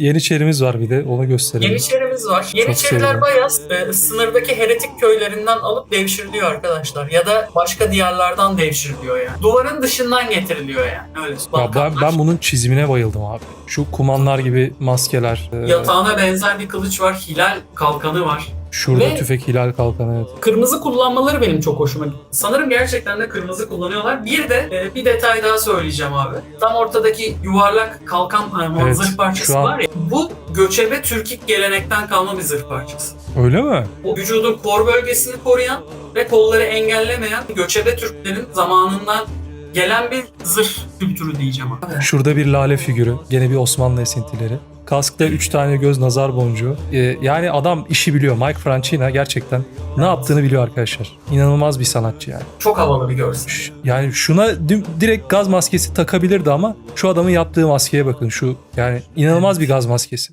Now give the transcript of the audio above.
Yeniçerimiz var bir de onu gösterelim. Yeniçerimiz var. Yeniçeriler bayağı e, sınırdaki heretik köylerinden alıp devşiriliyor arkadaşlar. Ya da başka diyarlardan devşiriliyor yani. Duvarın dışından getiriliyor yani. Öyle. Ya ben, ben bunun çizimine bayıldım abi. Şu kumanlar gibi maskeler. e, Yatağına benzer bir kılıç var. Hilal kalkanı var. Şurada Ve- tüfek hilal kalkanı. Evet. Kırmızı kullanmaları benim çok hoşuma gitti. Sanırım gerçekten de kırmızı kullanıyorlar. Bir de e, bir detay daha söyleyeceğim abi. Tam ortadaki yuvarlak kalkan e, Evet, zırh parçası an- var ya. Bu göçebe Türkik gelenekten kalma bir zırh parçası. Öyle mi? O vücudun kor bölgesini koruyan ve kolları engellemeyen göçebe Türklerin zamanından gelen bir zırh kültürü diyeceğim abi. Şurada bir lale figürü. Gene bir Osmanlı esintileri. Kaskta 3 tane göz nazar boncuğu. Ee, yani adam işi biliyor. Mike Francina gerçekten ne yaptığını biliyor arkadaşlar. İnanılmaz bir sanatçı yani. Çok havalı bir görsel. Yani şuna dim- direkt gaz maskesi takabilirdi ama şu adamın yaptığı maskeye bakın. Şu yani inanılmaz bir gaz maskesi.